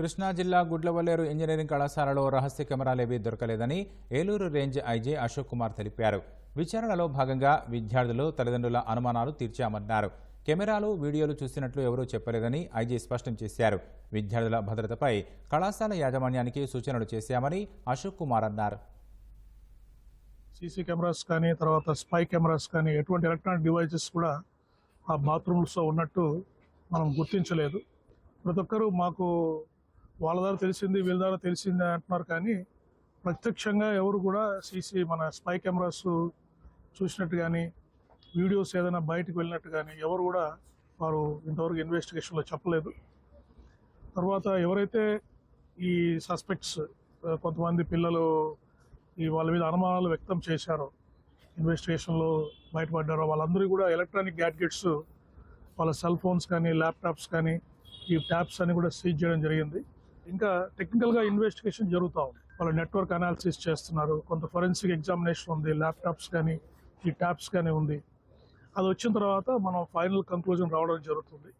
కృష్ణా జిల్లా గుడ్లవల్లేరు ఇంజనీరింగ్ కళాశాలలో రహస్య కెమెరాలేవీ దొరకలేదని ఏలూరు రేంజ్ ఐజీ అశోక్ కుమార్ తెలిపారు. విచారణలో భాగంగా విద్యార్థులు తల్లిదండ్రుల అనుమానాలు తీర్చామన్నారు. కెమెరాలు వీడియోలు చూసినట్లు ఎవరూ చెప్పలేదని ఐజీ స్పష్టం చేశారు. విద్యార్థుల భద్రతపై కళాశాల యాజమాన్యానికి సూచనలు చేశామని అశోక్ కుమార్ అన్నారు. సీసీ కెమెరాస్ కానీ తర్వాత స్పై కెమెరాస్ కానీ ఎటువంటి ఎలక్ట్రానిక్ డివైజెస్ కూడా ఆ బాత్రూమ్స్లో ఉన్నట్టు మనం గుర్తించలేదు. ప్రతి ఒక్కరూ మాకు వాళ్ళ ద్వారా తెలిసింది వీళ్ళ ద్వారా తెలిసింది అంటున్నారు కానీ ప్రత్యక్షంగా ఎవరు కూడా సీసీ మన స్పై కెమెరాస్ చూసినట్టు కానీ వీడియోస్ ఏదైనా బయటకు వెళ్ళినట్టు కానీ ఎవరు కూడా వారు ఇంతవరకు ఇన్వెస్టిగేషన్లో చెప్పలేదు. తర్వాత ఎవరైతే ఈ సస్పెక్ట్స్ కొంతమంది పిల్లలు ఈ వాళ్ళ మీద అనుమానాలు వ్యక్తం చేశారో ఇన్వెస్టిగేషన్లో బయటపడ్డారో వాళ్ళందరూ కూడా ఎలక్ట్రానిక్ గ్యాడ్గెట్స్ వాళ్ళ సెల్ ఫోన్స్ కానీ ల్యాప్టాప్స్ కానీ ఈ ట్యాబ్స్ అన్ని కూడా సీజ్ చేయడం జరిగింది. ఇంకా టెక్నికల్గా ఇన్వెస్టిగేషన్ జరుగుతూ ఉంది. వాళ్ళు నెట్వర్క్ అనాలిసిస్ చేస్తున్నారు. కొంత ఫొరెన్సిక్ ఎగ్జామినేషన్ ఉంది. ల్యాప్టాప్స్ కానీ ఈ ట్యాప్స్ కానీ ఉంది. అది వచ్చిన తర్వాత మనం ఫైనల్ కంక్లూజన్ రావడం జరుగుతుంది.